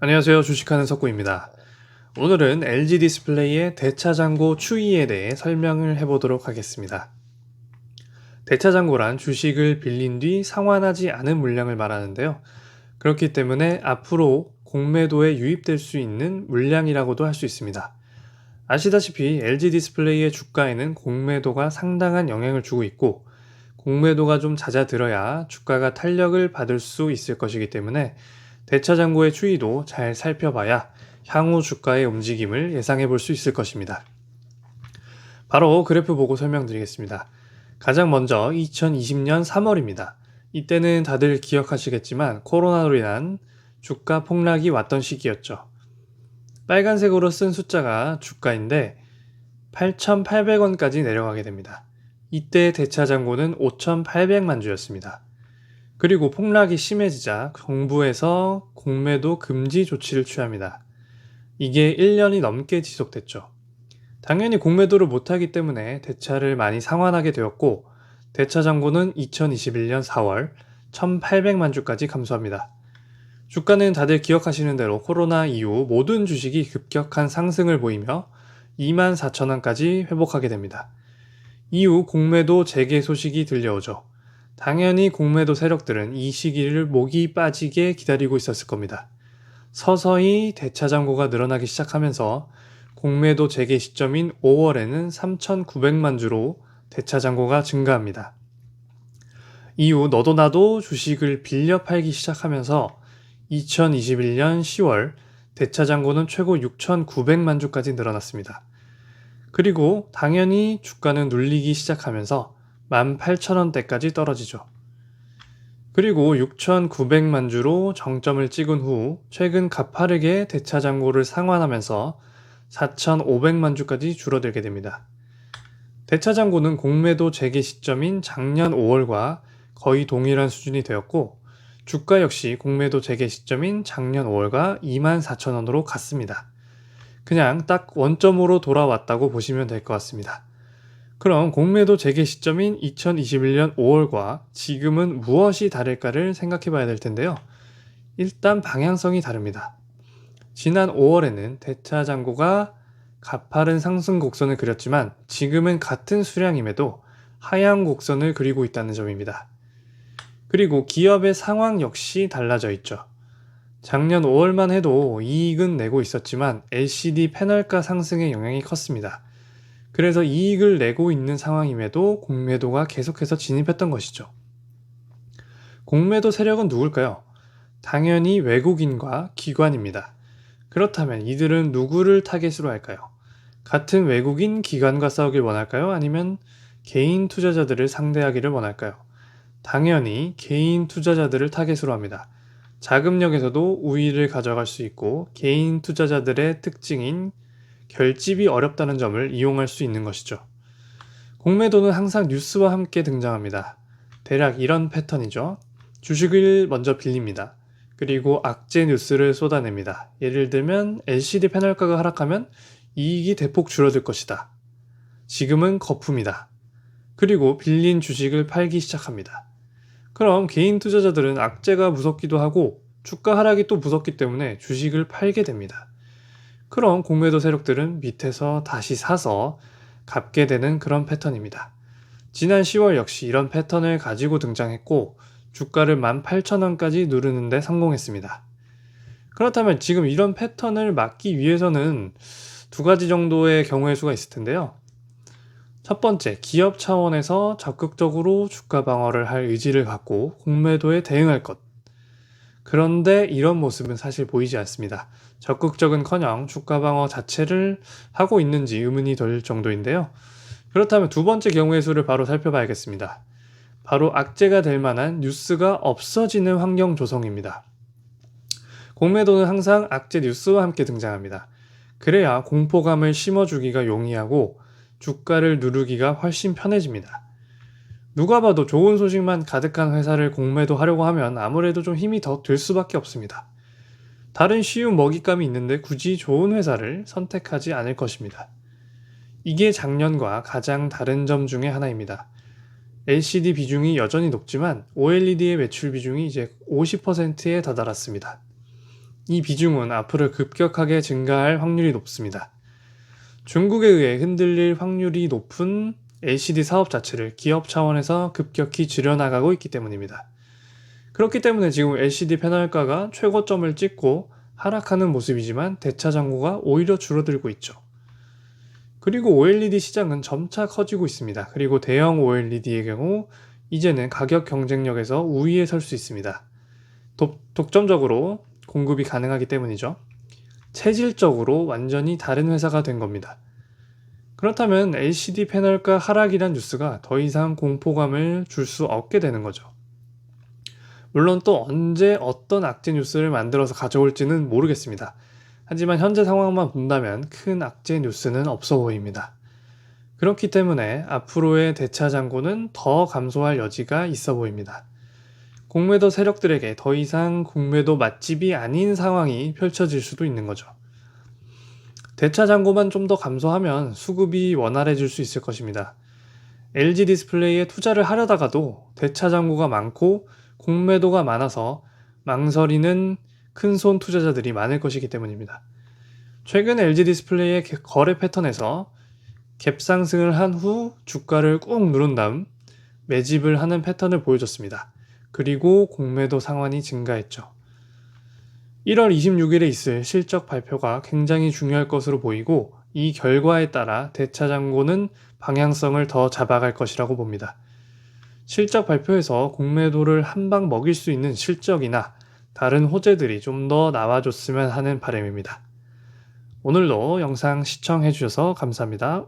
안녕하세요. 주식하는 석구입니다. 오늘은 LG 디스플레이의 대차장고 추이에 대해 설명을 해보도록 하겠습니다. 대차장고란 주식을 빌린 뒤 상환하지 않은 물량을 말하는데요. 그렇기 때문에 앞으로 공매도에 유입될 수 있는 물량이라고도 할 수 있습니다. 아시다시피 LG 디스플레이의 주가에는 공매도가 상당한 영향을 주고 있고 공매도가 좀 잦아들어야 주가가 탄력을 받을 수 있을 것이기 때문에 대차장고의 추이도 잘 살펴봐야 향후 주가의 움직임을 예상해 볼 수 있을 것입니다. 바로 그래프 보고 설명드리겠습니다. 가장 먼저 2020년 3월입니다. 이때는 다들 기억하시겠지만 코로나로 인한 주가 폭락이 왔던 시기였죠. 빨간색으로 쓴 숫자가 주가인데 8,800원까지 내려가게 됩니다. 이때 대차장고는 5,800만 주였습니다. 그리고 폭락이 심해지자 정부에서 공매도 금지 조치를 취합니다. 이게 1년이 넘게 지속됐죠. 당연히 공매도를 못하기 때문에 대차를 많이 상환하게 되었고, 대차 잔고는 2021년 4월 1,800만 주까지 감소합니다. 주가는 다들 기억하시는 대로 코로나 이후 모든 주식이 급격한 상승을 보이며 24,000원까지 회복하게 됩니다. 이후 공매도 재개 소식이 들려오죠. 당연히 공매도 세력들은 이 시기를 목이 빠지게 기다리고 있었을 겁니다. 서서히 대차장고가 늘어나기 시작하면서 공매도 재개 시점인 5월에는 3,900만 주로 대차장고가 증가합니다. 이후 너도 나도 주식을 빌려 팔기 시작하면서 2021년 10월 대차장고는 최고 6,900만 주까지 늘어났습니다. 그리고 당연히 주가는 눌리기 시작하면서 18,000원대까지 떨어지죠. 그리고 6,900만 주로 정점을 찍은 후 최근 가파르게 대차장고를 상환하면서 4,500만 주까지 줄어들게 됩니다. 대차장고는 공매도 재개 시점인 작년 5월과 거의 동일한 수준이 되었고 주가 역시 공매도 재개 시점인 작년 5월과 24,000원으로 갔습니다. 그냥 딱 원점으로 돌아왔다고 보시면 될 것 같습니다. 그럼 공매도 재개 시점인 2021년 5월과 지금은 무엇이 다를까를 생각해 봐야 될 텐데요. 일단 방향성이 다릅니다. 지난 5월에는 대차 잔고가 가파른 상승 곡선을 그렸지만 지금은 같은 수량임에도 하향 곡선을 그리고 있다는 점입니다. 그리고 기업의 상황 역시 달라져 있죠. 작년 5월만 해도 이익은 내고 있었지만 LCD 패널가 상승의 영향이 컸습니다. 그래서 이익을 내고 있는 상황임에도 공매도가 계속해서 진입했던 것이죠. 공매도 세력은 누굴까요? 당연히 외국인과 기관입니다. 그렇다면 이들은 누구를 타겟으로 할까요? 같은 외국인 기관과 싸우길 원할까요? 아니면 개인 투자자들을 상대하기를 원할까요? 당연히 개인 투자자들을 타겟으로 합니다. 자금력에서도 우위를 가져갈 수 있고 개인 투자자들의 특징인 결집이 어렵다는 점을 이용할 수 있는 것이죠. 공매도는 항상 뉴스와 함께 등장합니다. 대략 이런 패턴이죠. 주식을 먼저 빌립니다. 그리고 악재 뉴스를 쏟아냅니다. 예를 들면 LCD 패널가가 하락하면 이익이 대폭 줄어들 것이다. 지금은 거품이다. 그리고 빌린 주식을 팔기 시작합니다. 그럼 개인 투자자들은 악재가 무섭기도 하고 주가 하락이 또 무섭기 때문에 주식을 팔게 됩니다. 그럼 공매도 세력들은 밑에서 다시 사서 갚게 되는 그런 패턴입니다. 지난 10월 역시 이런 패턴을 가지고 등장했고 주가를 18,000원까지 누르는데 성공했습니다. 그렇다면 지금 이런 패턴을 막기 위해서는 두 가지 정도의 경우의 수가 있을 텐데요. 첫 번째, 기업 차원에서 적극적으로 주가 방어를 할 의지를 갖고 공매도에 대응할 것. 그런데 이런 모습은 사실 보이지 않습니다. 적극적은커녕 주가 방어 자체를 하고 있는지 의문이 될 정도인데요. 그렇다면 두 번째 경우의 수를 바로 살펴봐야겠습니다. 바로 악재가 될 만한 뉴스가 없어지는 환경 조성입니다. 공매도는 항상 악재 뉴스와 함께 등장합니다. 그래야 공포감을 심어주기가 용이하고 주가를 누르기가 훨씬 편해집니다. 누가 봐도 좋은 소식만 가득한 회사를 공매도 하려고 하면 아무래도 좀 힘이 더 들 수밖에 없습니다. 다른 쉬운 먹잇감이 있는데 굳이 좋은 회사를 선택하지 않을 것입니다. 이게 작년과 가장 다른 점 중에 하나입니다. LCD 비중이 여전히 높지만 OLED의 매출 비중이 이제 50%에 다다랐습니다. 이 비중은 앞으로 급격하게 증가할 확률이 높습니다. 중국에 의해 흔들릴 확률이 높은 LCD 사업 자체를 기업 차원에서 급격히 줄여나가고 있기 때문입니다. 그렇기 때문에 지금 LCD 패널가가 최고점을 찍고 하락하는 모습이지만 대차 잔고가 오히려 줄어들고 있죠. 그리고 OLED 시장은 점차 커지고 있습니다. 그리고 대형 OLED의 경우 이제는 가격 경쟁력에서 우위에 설 수 있습니다. 독, 독점적으로 공급이 가능하기 때문이죠. 체질적으로 완전히 다른 회사가 된 겁니다. 그렇다면 LCD 패널가 하락이란 뉴스가 더 이상 공포감을 줄 수 없게 되는 거죠. 물론 또 언제 어떤 악재 뉴스를 만들어서 가져올지는 모르겠습니다. 하지만 현재 상황만 본다면 큰 악재 뉴스는 없어 보입니다. 그렇기 때문에 앞으로의 대차 잔고는 더 감소할 여지가 있어 보입니다. 공매도 세력들에게 더 이상 공매도 맛집이 아닌 상황이 펼쳐질 수도 있는 거죠. 대차 잔고만 좀 더 감소하면 수급이 원활해질 수 있을 것입니다. LG 디스플레이에 투자를 하려다가도 대차 잔고가 많고 공매도가 많아서 망설이는 큰손 투자자들이 많을 것이기 때문입니다. 최근 LG 디스플레이의 거래 패턴에서 갭 상승을 한 후 주가를 꾹 누른 다음 매집을 하는 패턴을 보여줬습니다. 그리고 공매도 상환이 증가했죠. 1월 26일에 있을 실적 발표가 굉장히 중요할 것으로 보이고 이 결과에 따라 대차 잔고는 방향성을 더 잡아갈 것이라고 봅니다. 실적 발표에서 공매도를 한방 먹일 수 있는 실적이나 다른 호재들이 좀 더 나와줬으면 하는 바람입니다. 오늘도 영상 시청해주셔서 감사합니다.